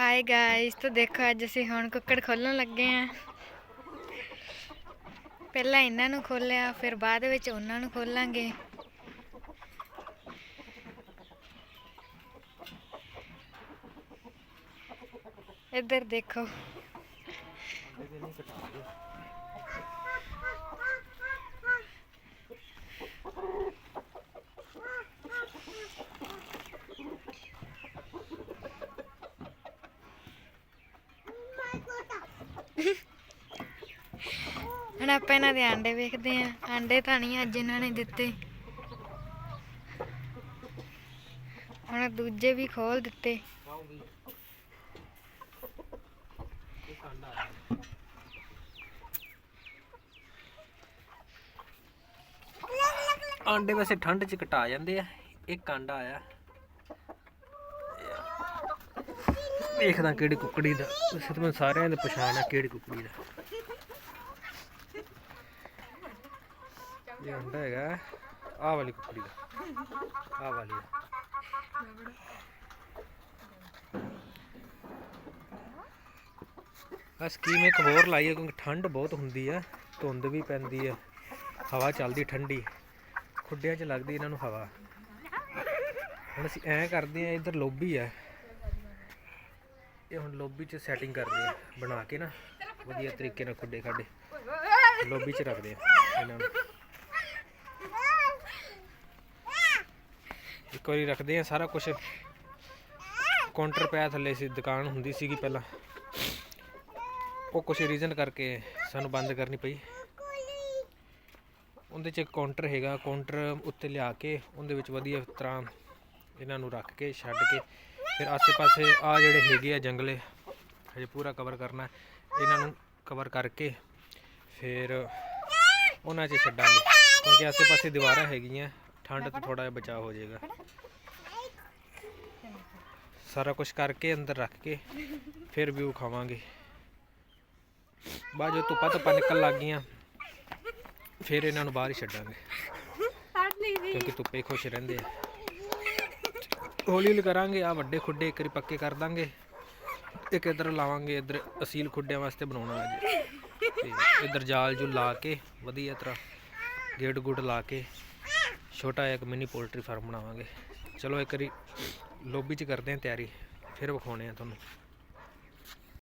Hi guys ਤਾਂ ਦੇਖੋ ਅੱਜ ਅਸੀਂ ਹੁਣ ਕੁੱਕੜ ਖੋਲਣ ਲੱਗੇ ਆਂ। ਪਹਿਲਾਂ ਇਹਨਾਂ ਨੂੰ ਖੋਲਿਆ, ਫਿਰ ਬਾਅਦ ਵਿੱਚ ਉਹਨਾਂ ਨੂੰ ਖੋਲਾਂਗੇ। ਇੱਧਰ ਦੇਖੋ। ਹੁਣ ਆਪਾਂ ਇਹਨਾਂ ਦੇ ਆਂਡੇ ਵੇਖਦੇ ਆਂ ਆਂਡੇ ਤਾਂ ਨਹੀਂ ਅੱਜ ਇਹਨਾਂ ਨੇ ਦਿੱਤੇ। ਹੁਣ ਦੂਜੇ ਵੀ ਖੋਲ ਦਿੱਤੇ। ਆਂਡੇ ਵੈਸੇ ਠੰਡ 'ਚ ਕਟਾ ਜਾਂਦੇ ਆ। ਇੱਕ ਆਂਡਾ ਆਇਆ। ਦੇਖਦਾ ਕਿਹੜੀ ਕੁੱਕੜੀ ਦਾ। ਵੈਸੇ ਤਾਂ ਮੈਨੂੰ ਸਾਰਿਆਂ ਦੀ ਪਛਾਣ ਆ ਕਿਹੜੀ ਕੁੱਕੜੀ ਦਾ। ਇਹ ਆਂਡਾ ਹੈਗਾ, ਆਹ ਵਾਲੀ ਕੁੱਕੜੀ ਦਾ। ਆਹ ਵਾਲੀ ਦਾ ਆ ਸਕੀਮ ਇੱਕ ਹੋਰ ਲਾਈ ਹੈ ਕਿਉਂਕਿ ਠੰਡ ਬਹੁਤ ਹੁੰਦੀ ਆ, ਧੁੰਦ ਵੀ ਪੈਂਦੀ ਆ, ਹਵਾ ਚੱਲਦੀ ਠੰਡੀ, ਖੁੱਡਿਆਂ 'ਚ ਲੱਗਦੀ ਇਹਨਾਂ ਨੂੰ ਹਵਾ। ਹੁਣ ਅਸੀਂ ਐਂ ਕਰਦੇ ਆ, ਇੱਧਰ ਲੋਬੀ ਆ। ਇਹ ਹੁਣ ਲੋਬੀ 'ਚ ਸੈਟਿੰਗ ਕਰਦੇ ਆ, ਬਣਾ ਕੇ ਨਾ। ਵਧੀਆ ਤਰੀਕੇ ਨਾਲ ਖੁੱਡੇ ਖਾਡੇ। ਲੋਬੀ 'ਚ ਰੱਖਦੇ ਆ ਇਹਨਾਂ ਨੂੰ। ਇੱਕ ਵਾਰੀ ਰੱਖਦੇ ਆ ਸਾਰਾ ਕੁਝ ਕਾਊਂਟਰ ਪੈ ਥੱਲੇ ਸੀ, ਦੁਕਾਨ ਹੁੰਦੀ ਸੀਗੀ ਪਹਿਲਾਂ। ਉਹ ਕੁਝ ਰੀਜ਼ਨ ਕਰਕੇ ਸਾਨੂੰ ਬੰਦ ਕਰਨੀ ਪਈ। ਉਹਦੇ 'ਚ ਇੱਕ ਕਾਊਂਟਰ ਹੈਗਾ ਕਾਊਂਟਰ ਉੱਤੇ ਲਿਆ ਕੇ ਉਹਦੇ ਵਿੱਚ ਵਧੀਆ ਤਰ੍ਹਾਂ ਇਹਨਾਂ ਨੂੰ ਰੱਖ ਕੇ, ਛੱਡ ਕੇ ਫਿਰ ਆਸੇ-ਪਾਸੇ ਆ ਜਿਹੜੇ ਹੈਗੇ ਆ ਜੰਗਲੇ ਹਜੇ ਪੂਰਾ ਕਵਰ ਕਰਨਾ ਇਹਨਾਂ ਨੂੰ ਕਵਰ ਕਰਕੇ ਫਿਰ ਉਹਨਾਂ 'ਚ ਛੱਡਾਂਗੇ ਕਿਉਂਕਿ ਆਸੇ-ਪਾਸੇ ਦੀਵਾਰਾਂ ਹੈਗੀਆਂ ਠੰਡ ਤੋਂ ਥੋੜਾ ਜਿਹਾ ਬਚਾਅ ਹੋ ਜਾਏਗਾ। ਸਾਰਾ ਕੁਝ ਕਰਕੇ ਅੰਦਰ ਰੱਖ ਕੇ ਫਿਰ ਵਿਊ ਖਾਵਾਂਗੇ। ਬਾਅਦ ਜੋ ਧੁੱਪਾਂ ਧੁੱਪਾਂ ਨਿਕਲ ਲੱਗ ਗਈਆਂ ਫਿਰ ਇਹਨਾਂ ਨੂੰ ਬਾਹਰ ਹੀ ਛੱਡਾਂਗੇ ਕਿਉਂਕਿ ਧੁੱਪੇ ਖੁਸ਼ ਰਹਿੰਦੇ ਆ। ਹੌਲੀ ਹੌਲੀ ਕਰਾਂਗੇ ਆ ਵੱਡੇ ਖੁੱਡੇ ਇੱਕ ਵਾਰੀ ਪੱਕੇ ਕਰ ਦਾਂਗੇ। ਇੱਕ ਇਧਰ ਲਾਵਾਂਗੇ, ਇਧਰ ਅਸੀਲ ਖੁੱਡਿਆਂ ਵਾਸਤੇ ਬਣਾਉਣਾ ਜੀ। ਤੇ ਇਧਰ ਜਾਲ ਜੂ ਲਾ ਕੇ, ਵਧੀਆ ਤਰ੍ਹਾਂ ਗੇਟ ਗੁੱਡ ਲਾ ਕੇ, ਛੋਟਾ ਜਿਹਾ ਇੱਕ ਮਿਨੀ ਪੋਲਟਰੀ ਫਾਰਮ ਬਣਾਵਾਂਗੇ। ਚਲੋ ਇੱਕ ਵਾਰੀ, ਲੋਬੀ 'ਚ ਕਰਦੇ ਹਾਂ ਤਿਆਰੀ, ਫਿਰ ਵਿਖਾਉਣੇ ਆ ਤੁਹਾਨੂੰ।